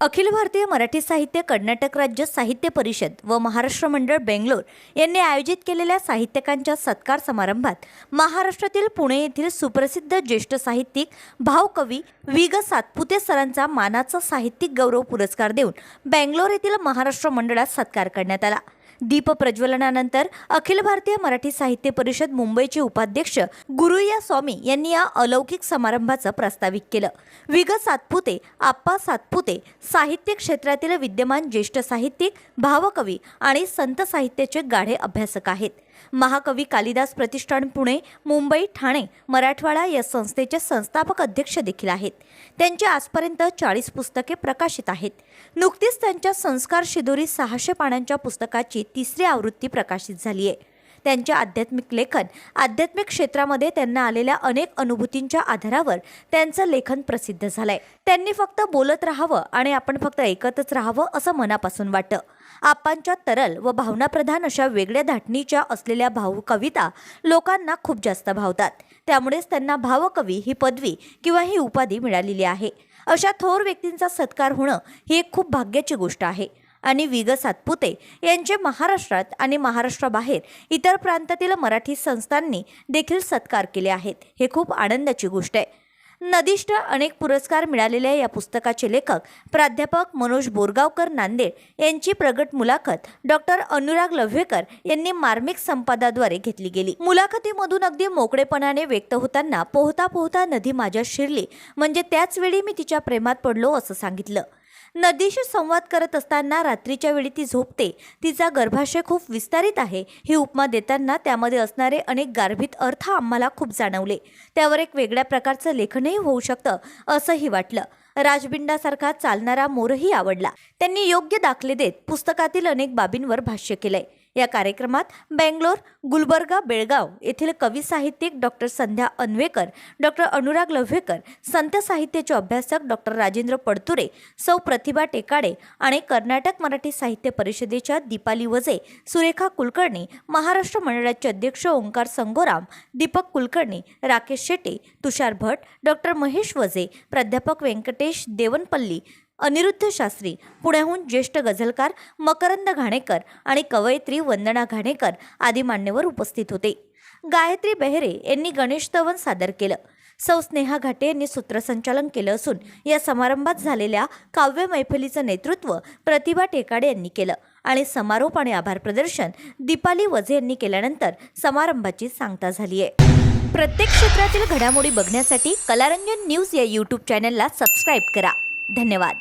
अखिल भारतीय मराठी साहित्य कर्नाटक राज्य साहित्य परिषद व महाराष्ट्र मंडळ बेंगलोर यांनी आयोजित केलेल्या साहित्यकांच्या सत्कार समारंभात महाराष्ट्रातील पुणे येथील सुप्रसिद्ध ज्येष्ठ साहित्यिक भावकवी वि ग सातपुते सरांचा मानाचा साहित्यिक गौरव पुरस्कार देऊन बेंगलोर येथील महाराष्ट्र मंडळात सत्कार करण्यात आला. दीप प्रज्वलनानंतर अखिल भारतीय मराठी साहित्य परिषद मुंबईचे उपाध्यक्ष गुरुया स्वामी यांनी या अलौकिक समारंभाचं प्रास्ताविक केलं. विग सातपुते आप्पा सातपुते साहित्य क्षेत्रातील विद्यमान ज्येष्ठ साहित्यिक भावकवी आणि संत साहित्याचे गाढे अभ्यासक आहेत. महाकवी कालिदास प्रतिष्ठान पुणे मुंबई ठाणे मराठवाडा या संस्थेचे संस्थापक अध्यक्ष देखील आहेत. त्यांची आजपर्यंत चाळीस पुस्तके प्रकाशित आहेत. नुकतीच त्यांच्या संस्कार शिदोरी सहाशे पानांच्या पुस्तकाची तिसरी आवृत्ती प्रकाशित झाली आहे त्यांचे आध्यात्मिक लेखन आध्यात्मिक क्षेत्रामध्ये त्यांना आलेल्या अनेक अनुभूतींच्या आधारावर त्यांचं लेखन प्रसिद्ध झालंय. त्यांनी फक्त बोलत राहावं आणि आपण फक्त ऐकतच राहावं असं मनापासून वाटतं. आपांच्या तरल व भावनाप्रधान अशा वेगळ्या धाटणीच्या असलेल्या भाव कविता लोकांना खूप जास्त भावतात. त्यामुळेच त्यांना भावकवी ही पदवी किंवा ही उपाधी मिळालेली आहे. अशा थोर व्यक्तींचा सत्कार होणं ही एक खूप भाग्याची गोष्ट आहे. आणि विग सातपुते यांचे महाराष्ट्रात आणि महाराष्ट्राबाहेर इतर प्रांतातील मराठी संस्थांनी देखील सत्कार केले आहेत. हे खूप आनंदाची गोष्ट आहे. नदिष्ट अनेक पुरस्कार मिळालेल्या या पुस्तकाचे लेखक प्राध्यापक मनोज बोरगावकर नांदेड यांची प्रगट मुलाखत डॉक्टर अनुराग लव्हेकर यांनी मार्मिक संपादाद्वारे घेतली गेली. मुलाखतीमधून अगदी मोकळेपणाने व्यक्त होताना पोहता पोहता नदी माझ्या शिरली. म्हणजे त्याच वेळी मी तिच्या प्रेमात पडलो असं सांगितलं. नदीशी संवाद करत असताना रात्रीच्या वेळी ती झोपते. तिचा गर्भाशय खूप विस्तारित आहे. ही उपमा देताना त्यामध्ये असणारे अनेक गार्भित अर्थ आम्हाला खूप जाणवले. त्यावर एक वेगळ्या प्रकारचं लेखनही होऊ शकतं असंही वाटलं. राजबिंडासारखा चालणारा मोरही आवडला. त्यांनी योग्य दाखले देत पुस्तकातील अनेक बाबींवर भाष्य केलंय. या कार्यक्रमात बेंगलोर गुलबर्गा बेळगाव येथील कवी साहित्यिक डॉक्टर संध्या अन्वेकर डॉक्टर अनुराग लव्हेकर संत साहित्याचे अभ्यासक डॉक्टर राजेंद्र पडतुरे सौ प्रतिभा टेकाडे आणि कर्नाटक मराठी साहित्य परिषदेच्या दीपाली वजे सुरेखा कुलकर्णी महाराष्ट्र मंडळाचे अध्यक्ष ओंकार संगोराम दीपक कुलकर्णी राकेश शेटे तुषार भट डॉक्टर महेश वजे प्राध्यापक व्यंकटेश देवनपल्ली अनिरुद्ध शास्त्री पुण्याहून ज्येष्ठ गझलकार मकरंद घाणेकर आणि कवयित्री वंदना घाणेकर आदी मान्यवर उपस्थित होते. गायत्री बेहरे यांनी गणेशस्तवन सादर केलं. सौ स्नेहा घाटे यांनी सूत्रसंचालन केलं असून या समारंभात झालेल्या काव्य मैफलीचं नेतृत्व प्रतिभा टेकाडे यांनी केलं आणि समारोप आणि आभार प्रदर्शन दीपाली वझे यांनी केल्यानंतर समारंभाची सांगता झाली आहे. प्रत्येक क्षेत्रातील घडामोडी बघण्यासाठी कलारंजन न्यूज या यूट्यूब चॅनलला सबस्क्राईब करा. धन्यवाद.